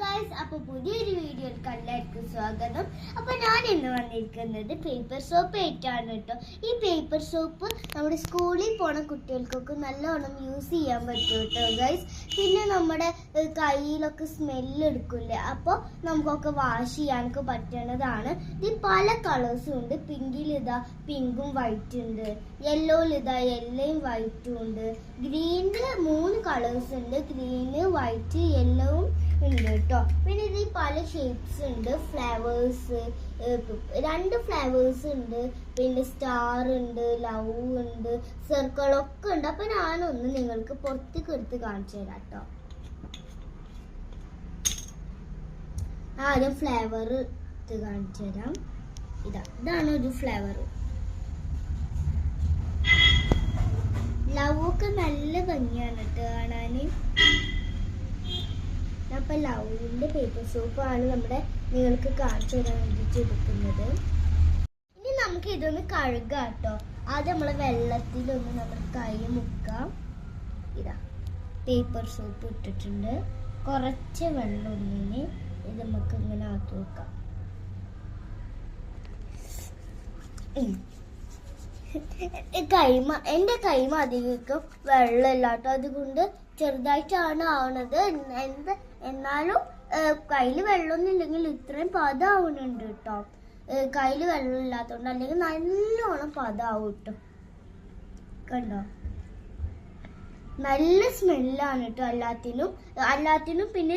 Guys അപ്പൊ പുതിയൊരു വീഡിയോയിലേക്ക് എല്ലാവർക്കും സ്വാഗതം. അപ്പൊ ഞാൻ ഇന്ന് വന്നിരിക്കുന്നത് പേപ്പർ സോപ്പ് ആയിട്ടാണ് കേട്ടോ. ഈ പേപ്പർ സോപ്പ് നമ്മുടെ സ്കൂളിൽ പോണ കുട്ടികൾക്കൊക്കെ നല്ലോണം യൂസ് ചെയ്യാൻ പറ്റും കേട്ടോ ഗൈസ് പിന്നെ നമ്മുടെ കയ്യിലൊക്കെ സ്മെല്ല് എടുക്കില്ലേ? അപ്പോൾ നമുക്കൊക്കെ വാഷ് ചെയ്യാനൊക്കെ പറ്റണതാണ്. ഇതിൽ പല കളേഴ്സും ഉണ്ട്. പിങ്കിൽ ഇതാ പിങ്കും വൈറ്റും ഉണ്ട്. യെല്ലോയിൽ ഇതാ യെല്ലോയും വൈറ്റും ഉണ്ട്. ഗ്രീനിൽ മൂന്ന് കളേഴ്സ് ഉണ്ട്. ഗ്രീന് വൈറ്റ് യെല്ലോവും ഉണ്ട് കേട്ടോ. പിന്നെ ഇതിൽ പല ഷേപ്സ് ഉണ്ട്. ഫ്ലവേഴ്സ് രണ്ട് ഫ്ലവേഴ്സ് ഉണ്ട്. പിന്നെ സ്റ്റാർ ഉണ്ട് ലവ് ഉണ്ട് സർക്കിൾ ഒക്കെ ഉണ്ട്. അപ്പൊ ഞാനൊന്ന് നിങ്ങൾക്ക് പുറത്തേക്ക് എടുത്ത് കാണിച്ചു തരാം കേട്ടോ. ആദ്യം ഫ്ലേവർ എടുത്ത് കാണിച്ചു തരാം. ഇതാ ഇതാണ് ഒരു ഫ്ലേവർ ലവ് ഒക്കെ നല്ല ഭംഗിയാണ് കേട്ടോ കാണാന് ലൗലിന്റെ ലവിന്റെ പേപ്പർ സോപ്പ് ആണ് നമ്മുടെ നിങ്ങൾക്ക് കാണിച്ചു തരാൻ വേണ്ടിയിട്ട് എടുക്കുന്നത് ഇനി നമുക്ക് ഇതൊന്ന് കഴുകാം കേട്ടോ ആദ്യം നമ്മൾ വെള്ളത്തിലൊന്ന് നമ്മൾ കൈ മുക്കാം. ഇതാ പേപ്പർ സോപ്പ് ഇട്ടിട്ടുണ്ട്. കുറച്ച് വെള്ളം ഒന്നിന് ഇത് നമുക്ക് ഇങ്ങനെ ആക്കി വെക്കാം. കൈമ എന്റെ കൈമ അധികം വെള്ളമില്ലാട്ടോ. അതുകൊണ്ട് ചെറുതായിട്ടാണ് ആവണത് എന്ത് എന്നാലും കയ്യിൽ വെള്ളമൊന്നും ഇല്ലെങ്കിൽ ഇത്രയും പതാവുന്നുണ്ട് കേട്ടോ കയ്യിൽ വെള്ളം ഇല്ലാത്തതുകൊണ്ട് അല്ലെങ്കിൽ നല്ലോണം പതാവും കേട്ടോ കണ്ടോ? നല്ല സ്മെല്ലാണ് കേട്ടോ എല്ലാത്തിനും. എല്ലാത്തിനും പിന്നെ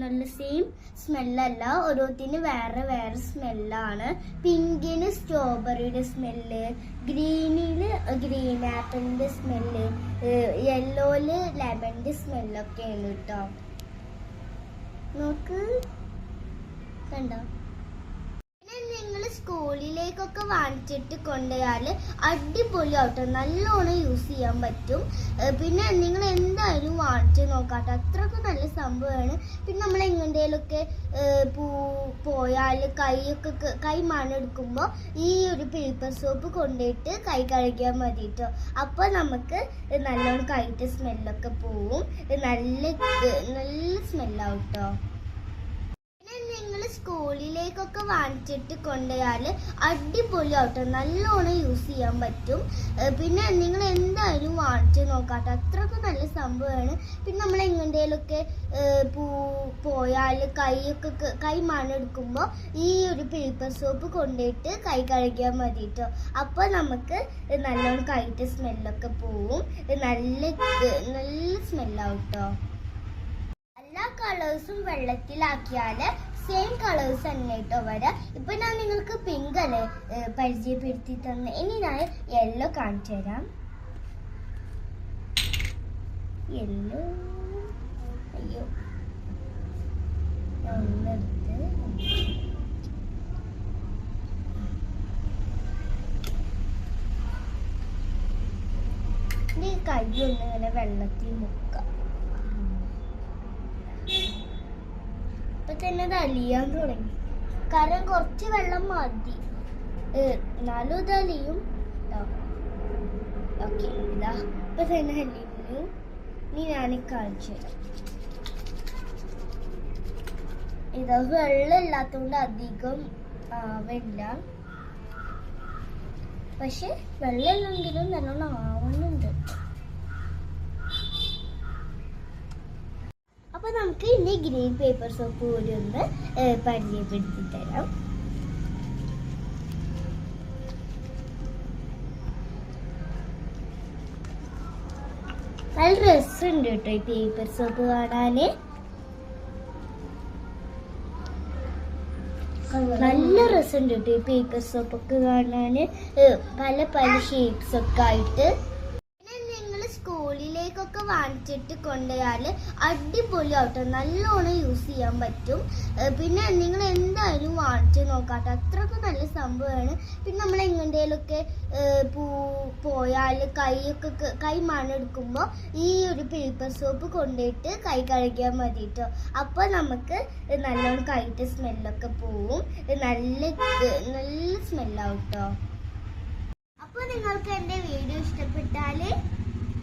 നല്ല സെയിം സ്മെല്ലല്ല ഓരോത്തിനും വേറെ വേറെ സ്മെല്ലാണ് പിങ്കിന് സ്ട്രോബെറിയുടെ സ്മെല്ല് ഗ്രീനിൽ ഗ്രീൻ ആപ്പിളിന്റെ സ്മെല്ല് യെല്ലോയിൽ ലെമണിന്റെ സ്മെല്ലൊക്കെയാണ് കേട്ടോ നോക്ക്. കണ്ടോ? സ്കൂളിലേക്കൊക്കെ വാങ്ങിച്ചിട്ട് കൊണ്ടുപോയാൽ അടിപൊളിയാട്ടോ നല്ലോണം യൂസ് ചെയ്യാൻ പറ്റും. പിന്നെ നിങ്ങൾ എന്തായാലും വാങ്ങിച്ച് നോക്കാട്ടോ. അത്രയ്ക്ക് നല്ല സംഭവമാണ്. പിന്നെ നമ്മൾ എങ്ങനെയൊക്കെ പൂ പോയാൽ കൈയൊക്കെ ക- മണെടുക്കുമ്പോൾ ഈ ഒരു പേപ്പർ സോപ്പ് കൊണ്ടുപോയിട്ട് കൈ കഴുകിയാൽ മതി കേട്ടോ അപ്പോൾ നമുക്ക് നല്ലോണം കൈയിട്ട് സ്മെല്ലൊക്കെ പോവും. നല്ല നല്ല സ്മെല്ലാവും കേട്ടോ സ്കൂളിലേക്കൊക്കെ വാങ്ങിച്ചിട്ട് കൊണ്ടുപോയാൽ അടിപൊളിയാട്ടോ നല്ലോണം യൂസ് ചെയ്യാൻ പറ്റും. പിന്നെ നിങ്ങൾ എന്തായാലും വാങ്ങിച്ച് നോക്കാട്ടോ. അത്രയ്ക്ക് നല്ല സംഭവമാണ്. പിന്നെ നമ്മൾ എങ്ങനെയൊക്കെ പൂ പോയാൽ കൈയൊക്കെ ക- മണെടുക്കുമ്പോൾ ഈ ഒരു പേപ്പർ സോപ്പ് കൊണ്ടുപോയിട്ട് കൈ കഴുകിയാൽ മതി കേട്ടോ അപ്പോൾ നമുക്ക് നല്ലോണം കൈയിട്ട് സ്മെല്ലൊക്കെ പോവും. നല്ല നല്ല സ്മെല്ലാവും കേട്ടോ എല്ലാ കളേഴ്സും വെള്ളത്തിലാക്കിയാൽ സെയിം കളേഴ്സ് തന്നെ കേട്ടോ വരാ. ഇപ്പൊ ഞാൻ നിങ്ങൾക്ക് പിങ്ക് അല്ലേ പരിചയപ്പെടുത്തി തന്നെ ഇനി ഞാൻ യെല്ലോ കാണിച്ചു തരാം. യെല്ലോ അയ്യോ. കൈ ഒന്നിങ്ങനെ വെള്ളത്തിൽ മുക്കാം. ഇപ്പൊ തന്നെ അത് അലിയാൻ തുടങ്ങി. കാരണം കുറച്ച് വെള്ളം മതി. എന്നാലും ഇത് അലിയും. ഓക്കെ ഇതാ. ഇപ്പൊ തന്നെ അലിഞ്ഞു നീ ഞാൻ കാണിച്ചു ഇത് വെള്ളം ഇല്ലാത്തതുകൊണ്ട് അധികം ആവില്ല പക്ഷെ വെള്ളം ഇല്ലെങ്കിലും നല്ലോണം ആവുന്നുണ്ട് അപ്പൊ നമുക്ക് ഇനി ഗ്രീൻ പേപ്പർ സോപ്പ് കൂടി ഒന്ന് പരിചയപ്പെടുത്തി തരാം. നല്ല രസമുണ്ട് കേട്ടോ ഈ പേപ്പർ സോപ്പ് കാണാന്. നല്ല രസമുണ്ട് കേട്ടോ ഈ പേപ്പർ സോപ്പൊക്കെ കാണാൻ പല പല ഷേപ്സ് ഒക്കെ ആയിട്ട്. സ്കൂളിലേക്കൊക്കെ വാങ്ങിച്ചിട്ട് കൊണ്ടുപോയാൽ അടിപൊളിയാട്ടോ നല്ലോണം യൂസ് ചെയ്യാൻ പറ്റും. പിന്നെ നിങ്ങൾ എന്തായാലും വാങ്ങിച്ച് നോക്കാട്ടോ. അത്രയ്ക്ക് നല്ല സംഭവമാണ്. പിന്നെ നമ്മൾ എങ്ങനെയൊക്കെ പൂ പോയാൽ കൈയൊക്കെ കൈ മണെടുക്കുമ്പോൾ ഈ ഒരു പേപ്പർ സോപ്പ് കൊണ്ടുപോയിട്ട് കൈ കഴുകിയാൽ മതി കേട്ടോ അപ്പോൾ നമുക്ക് നല്ലോണം കൈയിട്ട് സ്മെല്ലൊക്കെ പോവും. നല്ല നല്ല സ്മെല്ലാവും കേട്ടോ അപ്പോൾ നിങ്ങൾക്ക് എന്റെ വീഡിയോ ഇഷ്ടപ്പെട്ടാൽ